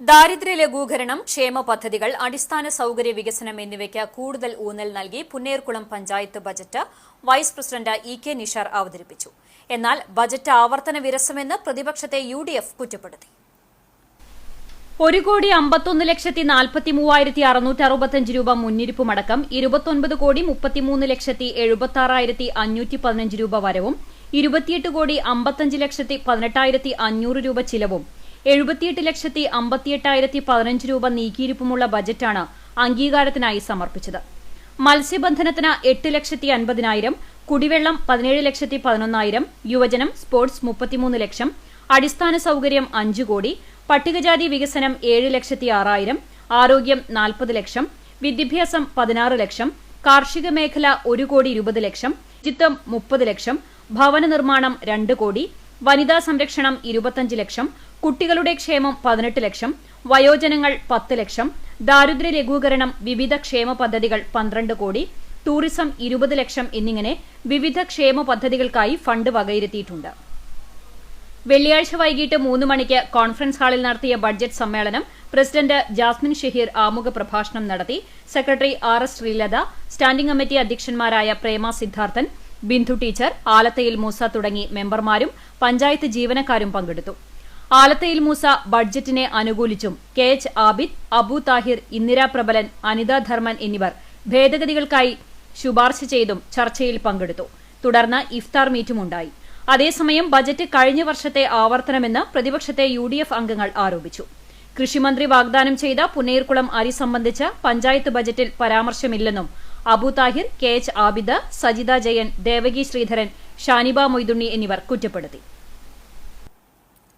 ദാരിദ്ര്യ ലഘൂകരണം ക്ഷേമ പദ്ധതികൾ അടിസ്ഥാന സൌകര്യ വികസനം എന്നിവയ്ക്ക് കൂടുതൽ ഊന്നൽ നൽകി Punnayurkulam panchayat budget vice president E K Nishar അവതരിപ്പിച്ചു. എന്നാൽ ബജറ്റ് ആവർത്തന വിരസമെന്ന് പ്രതിപക്ഷത്തെ യു ഡി എഫ് കുറ്റപ്പെടുത്തി. ഒരു കോടി അമ്പത്തൊന്ന് ലക്ഷത്തി നാൽപ്പത്തി മൂവായിരത്തി അറുന്നൂറ്റി അറുപത്തഞ്ച് രൂപ മുന്നിരിപ്പുമടക്കം ഇരുപത്തൊൻപത് കോടി മുപ്പത്തിമൂന്ന് ലക്ഷത്തി എഴുപത്തി ആറായിരത്തി അഞ്ഞൂറ്റി പതിനഞ്ച് രൂപ വരവും ഇരുപത്തിയെട്ട് കോടി അമ്പത്തഞ്ച് ലക്ഷത്തി പതിനെട്ടായിരത്തി അഞ്ഞൂറ് രൂപ ചിലവും എഴുപത്തിയെട്ട് ലക്ഷത്തി അമ്പത്തിയെട്ടായിരത്തി പതിനഞ്ച് രൂപ നീക്കിയിരിപ്പുമുള്ള ബജറ്റാണ് അംഗീകാരത്തിനായി സമർപ്പിച്ചത്. മത്സ്യബന്ധനത്തിന് എട്ട് ലക്ഷത്തി അൻപതിനായിരം കുടിവെള്ളം പതിനേഴ് ലക്ഷത്തി പതിനൊന്നായിരം യുവജനം സ്പോർട്സ് മുപ്പത്തിമൂന്ന് ലക്ഷം അടിസ്ഥാന സൌകര്യം അഞ്ച് കോടി പട്ടികജാതി വികസനം ഏഴ് ലക്ഷത്തി ആറായിരം ആരോഗ്യം നാൽപ്പത് ലക്ഷം വിദ്യാഭ്യാസം പതിനാറ് ലക്ഷം കാർഷിക മേഖല ഒരു കോടി ഇരുപത് ലക്ഷം ശുചിത്വം മുപ്പത് ലക്ഷം ഭവന നിർമ്മാണം രണ്ട് കോടി വനിതാ സംരക്ഷണം ഇരുപത്തഞ്ച് ലക്ഷം കുട്ടികളുടെ ക്ഷേമം പതിനെട്ട് ലക്ഷം വയോജനങ്ങൾ പത്ത് ലക്ഷം ദാരിദ്ര്യ ലഘൂകരണം വിവിധ ക്ഷേമ പദ്ധതികൾ പന്ത്രണ്ട് കോടി ടൂറിസം ഇരുപത് ലക്ഷം എന്നിങ്ങനെ വിവിധ ക്ഷേമ പദ്ധതികൾക്കായി ഫണ്ട് വകയിരുത്തിയിട്ടുണ്ട്. വെള്ളിയാഴ്ച വൈകിട്ട് മൂന്ന് മണിക്ക് കോൺഫറൻസ് ഹാളിൽ നടത്തിയ ബഡ്ജറ്റ് സമ്മേളനം പ്രസിഡന്റ് ജാസ്മിൻ ഷഹീർ ആമുഖ പ്രഭാഷണം നടത്തി secretary R S Sreelatha standing committee അധ്യക്ഷന്മാരായ Prema Siddharthan Bindu teacher Alathayil Moosa തുടങ്ങി മെമ്പർമാരും പഞ്ചായത്ത് ജീവനക്കാരും പങ്കെടുത്തു. ആലത്തയിൽ മൂസ ബഡ്ജറ്റിനെ അനുകൂലിച്ചും കെ എച്ച് ആബിദ് അബു താഹിർ ഇന്ദിരാ പ്രബലൻ അനിത ധർമ്മൻ എന്നിവർ ഭേദഗതികൾക്കായി ശുപാർശ ചെയ്തും ചർച്ചയിൽ പങ്കെടുത്തു. തുടർന്ന് ഇഫ്താർ മീറ്റുമുണ്ടായി. അതേസമയം ബജറ്റ് കഴിഞ്ഞ വർഷത്തെ ആവർത്തനമെന്ന് പ്രതിപക്ഷത്തെ യു ഡി എഫ് അംഗങ്ങൾ ആരോപിച്ചു. കൃഷിമന്ത്രി വാഗ്ദാനം ചെയ്ത പുനേർകുളം അരി സംബന്ധിച്ച് പഞ്ചായത്ത് ബജറ്റിൽ പരാമർശമില്ലെന്നും അബു താഹിർ കെ എച്ച് ആബിദ സജിത ജയൻ ദേവകി ശ്രീധരൻ ഷാനിബ മൊയ്തുണ്ണി എന്നിവർ കുറ്റപ്പെടുത്തി.